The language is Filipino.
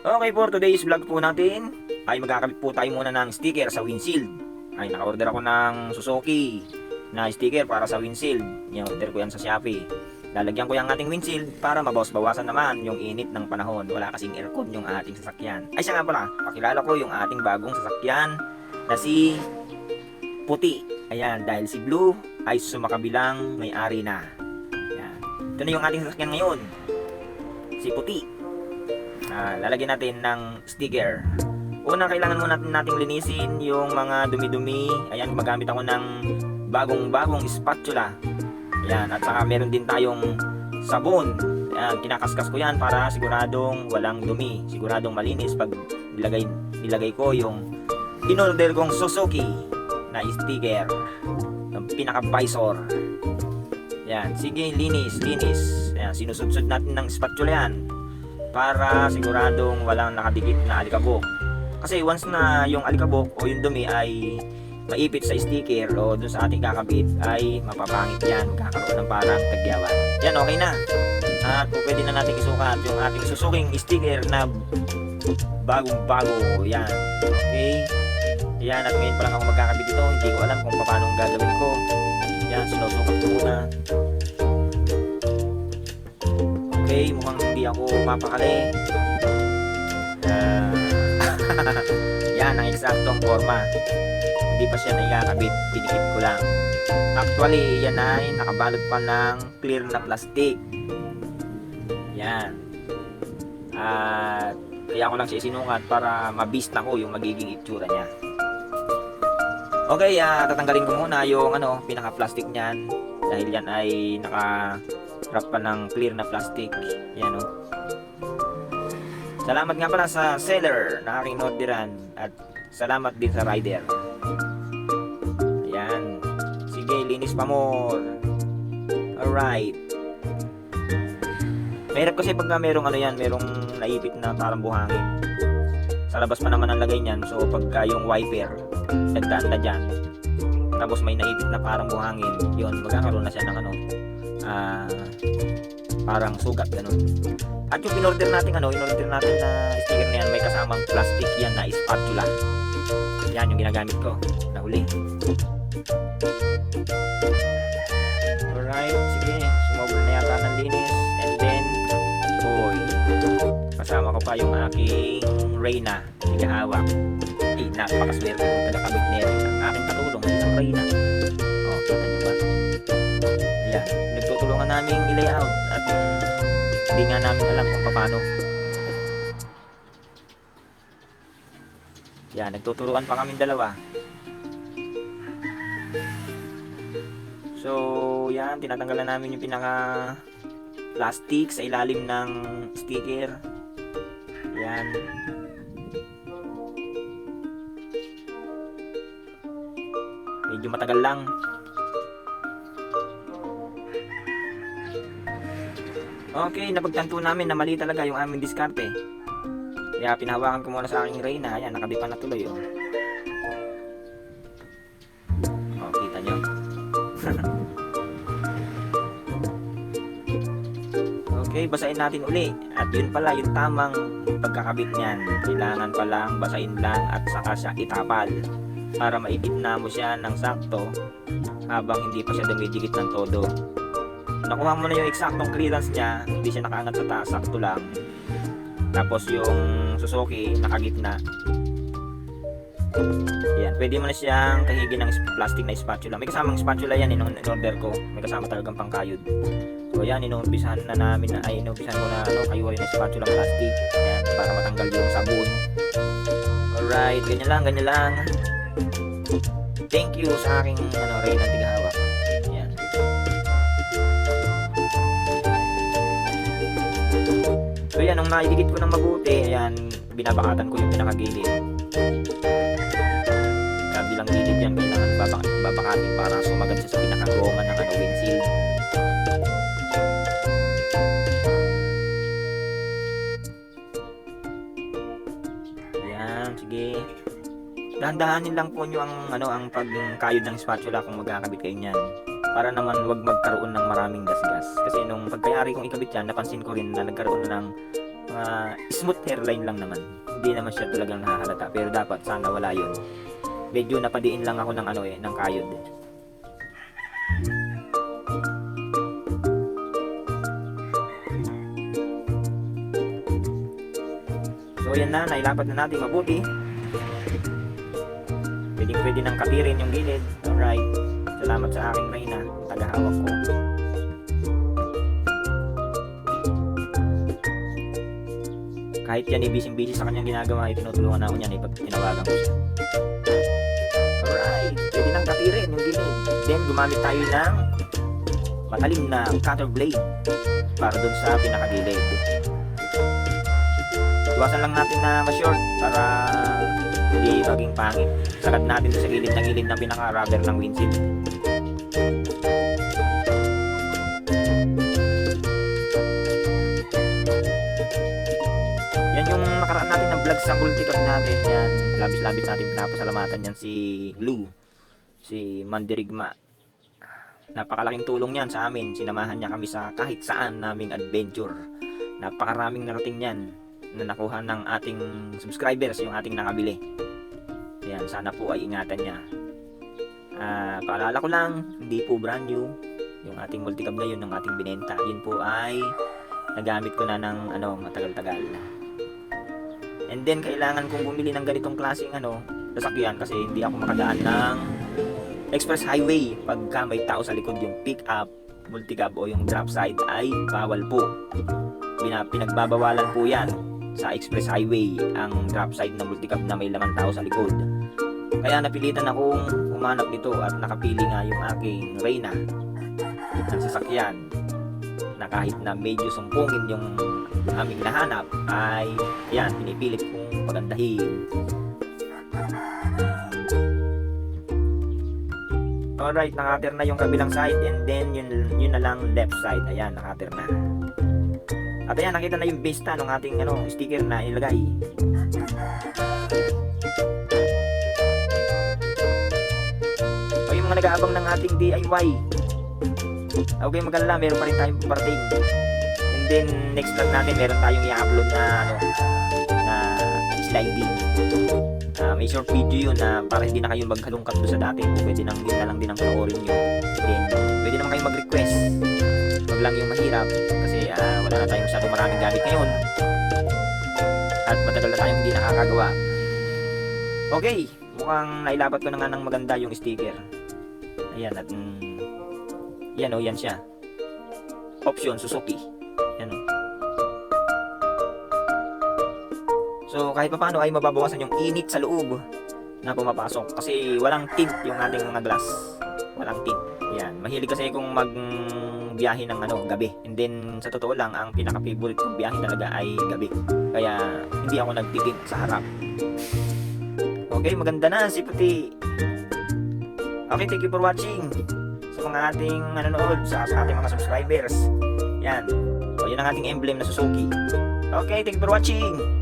Okay, for today's vlog po natin ay magkakabit po tayo muna ng sticker sa windshield. Ay, naka-order ako ng Suzuki na sticker para sa windshield. Ni-order ko yan sa Shopee. Lalagyan ko yung ating windshield para mabawas-bawasan naman yung init ng panahon. Wala kasing aircon yung ating sasakyan. Ay, siya nga pala, pakilala ko yung ating bagong sasakyan na si Puti. Ayan, dahil si Blue ay sumakabilang may-ari na. Ayan. Ito na yung ating sasakyan ngayon. Si Puti. Ah, lalagyan natin ng sticker. Una, kailangan muna natin linisin yung mga dumi-dumi. Ayan, gumagamit ako ng bagong-bagong spatula. Ayan, at saka meron din tayong sabon. Ayan, kinakaskas ko yan para siguradong walang dumi. Siguradong malinis pag nilagay, nilagay ko yung in-order kong Suzuki na sticker ng pinaka-visor. Ayan, sige, linis, linis. Ayan, sinusudsud natin ng spatula yan para siguradong walang nakadikit na alikabok. Kasi once na yung alikabok o yung dumi ay maipit sa sticker o dun sa ating kakabit ay mapapangit yan. Kakaroon ng parang tagyawan. Yan, okay na. At pwede na natin isukat yung ating susuking sticker na bagong-bago. Yan. Okay. Yan, at ngayon pa lang ako magkakabit ito. Hindi ko alam kung paano ang gagawin ko. Yan, sinusukat ko muna. Okay, mukhang hindi ako mapakali. Ah, yan ang eksaktong forma. Hindi pa siya naikakabit, pinikit ko lang. Actually, yan ay nakabalot pa ng clear na plastic. Yan. At kaya ko lang siya isinukat para mabista ko yung magiging itsura niya. Okay, ah, tatanggalin ko muna yung ano, pinaka-plastic niyan dahil yan ay naka wrap pa ng clear na plastic. Yan o. Salamat nga pala sa seller na aking orderan at salamat din sa rider. Ayan. Sige, linis pa more. Alright. Mahirap kasi pagka merong ano yan, merong naipit na parang buhangin. Sa labas pa naman ang lagay niyan. So pagka yung wiper, nagdaan na dyan. Tapos may naipit na parang buhangin. Yun, magkakaroon na siya ng ano, ah, parang sugat ganun. At yung pinorder natin ano, inorder natin na sticker na yan, may kasamang plastic yan na spatula. Yan yung ginagamit ko. Nahuli. Alright, sige. Sumobra na yata ng linis. And then, boy. Kasama ko pa yung aking Reyna. Higahawak. Eh, napakaswerte kong tagakabit nito. Ang aking katulong, isang Reyna. Oh, kita nyo ba? Ayan, nagtutulungan namin i-layout at hindi nga namin alam kung paano. Yan, nagtuturuan pa kami dalawa. So, yan, tinatanggalan namin yung pinaka plastic sa ilalim ng sticker. Yan. Medyo matagal lang. Okay, napagtanto namin na mali talaga yung aming diskarte. Kaya pinahawakan ko muna sa aking Reyna. Ayan, nakabipan na tuloy. Oh. oh, kita nyo? okay, basahin natin uli. At yun pala, yung tamang pagkakabit niyan. Kailangan palang basahin lang at saka siya itapal. Para maitipna mo siya ng sakto habang hindi pa siya dumidikit ng todo nakuha mo na yung eksaktong clearance niya, hindi siya nakaangat sa taas, sakto lang. Tapos yung Suzuki, nakagitna. Yan, pwede mo na siyang kahigin ng plastic na spatula. May kasamang spatula yan, in order ko. May kasama talagang pangkayod. So yan, inuumpisahan na namin na, ay inuumpisahan ko na ano, kayuhay na spatula plastic. Yan, para matanggal yung sabon. Alright, ganyan lang, ganyan lang. Thank you sa aking ano, Ray ng. So yan, nung naidikit ko ng mabuti, ayan, binabakatan ko yung pinakagilid. Kabilang gilid yan, kailangan babak babakatin para sumagat siya sa pinakagoma ng ano, windshield. Ayan, sige. Dahan-dahanin lang po nyo ang, ano, ang pagkayod ng spatula kung magkakabit kayo niyan. Para naman wag magkaroon ng maraming gasgas. Kasi nung pagkayari kong ikabit yan, napansin ko rin na nagkaroon na ng Mga smooth hairline lang naman. Hindi naman siya talagang nakahalata. Pero dapat sana wala yun. Medyo napadiin lang ako ng ano eh, ng kayod. So yan na, nailapat na natin mabuti. Pwede pwede nang katirin yung gilid. Alright. Salamat sa aking Reyna, tagahawak ko. Kahit yan ibising-busy sa kanyang ginagawa, itinutulungan ako niyan eh, pag tinawagan ko siya. Alright, pwede nang katirin yung gilid. Then gumamit tayo ng matalim na cutter blade para dun sa pinakagilid. Iwasan lang natin na ma-short para hindi maging pangit. Sagad natin sa gilid na gilid ng pinaka-rubber ng windshield. Vlog sa multicap natin. Yan, labis-labis natin pinapasalamatan yan si Lou, si Mandirigma. Napakalaking tulong yan sa amin. Sinamahan niya kami sa kahit saan naming adventure. Napakaraming narating yan na nakuha ng ating subscribers yung ating nakabili. Ayan, sana po ay ingatan niya. Ah, paalala ko lang, hindi po brand new yung ating multicab ngayon ng ating binenta. Yun po ay nagamit ko na ng ano, matagal-tagal. And then kailangan kong bumili ng ganitong klaseng ano, sasakyan kasi hindi ako makadaan ng express highway pagka may tao sa likod yung pick up, multicab o yung drop side ay bawal po. Pinagbabawalan po yan sa express highway ang drop side ng multicab na may laman tao sa likod. Kaya napilitan akong humanap nito at nakapili nga yung aking Reyna na sasakyan na kahit na medyo sumpungin yung aming nahanap ay yan, pinipilit kong pagandahin. Alright, nakater na yung kabilang side and then yun, yun na lang left side. Ayan, nakater na. At ayan, nakita na yung vista ng ating ano, sticker na ilagay. O yung mga nag-aabang ng ating DIY. Huwag kayong mag-alala, meron pa rin tayong parating. And then, next vlog natin, meron tayong i-upload na, ano, na sliding. Ah, may short video yun na para hindi na kayo maghalungkat doon sa dati. Pwede nang yun na lang din ang panoorin nyo. Then, pwede naman kayo mag-request. Huwag lang yung mahirap kasi ah, wala na tayong masyadong maraming gamit ngayon. At matagal na tayong hindi nakakagawa. Okay, mukhang nailapat ko na nga ng maganda yung sticker. Ayan, at mm, yan o, yan siya. Option, Suzuki. Yan o. So, kahit paano ay mababawasan yung init sa loob na pumapasok. Kasi walang tint yung ating mga glass. Walang tint. Yan. Mahilig kasi kung mag biyahe ng ano, gabi. And then, sa totoo lang, ang pinaka-favorite kong biyahe talaga ay gabi. Kaya, hindi ako nagtitint sa harap. Okay, maganda na si Puti. Okay, thank you for watching. Mga ating nanonood, sa, sa ating mga subscribers. Yan. O, yun ang ating emblem na Suzuki. Okay, thank you for watching.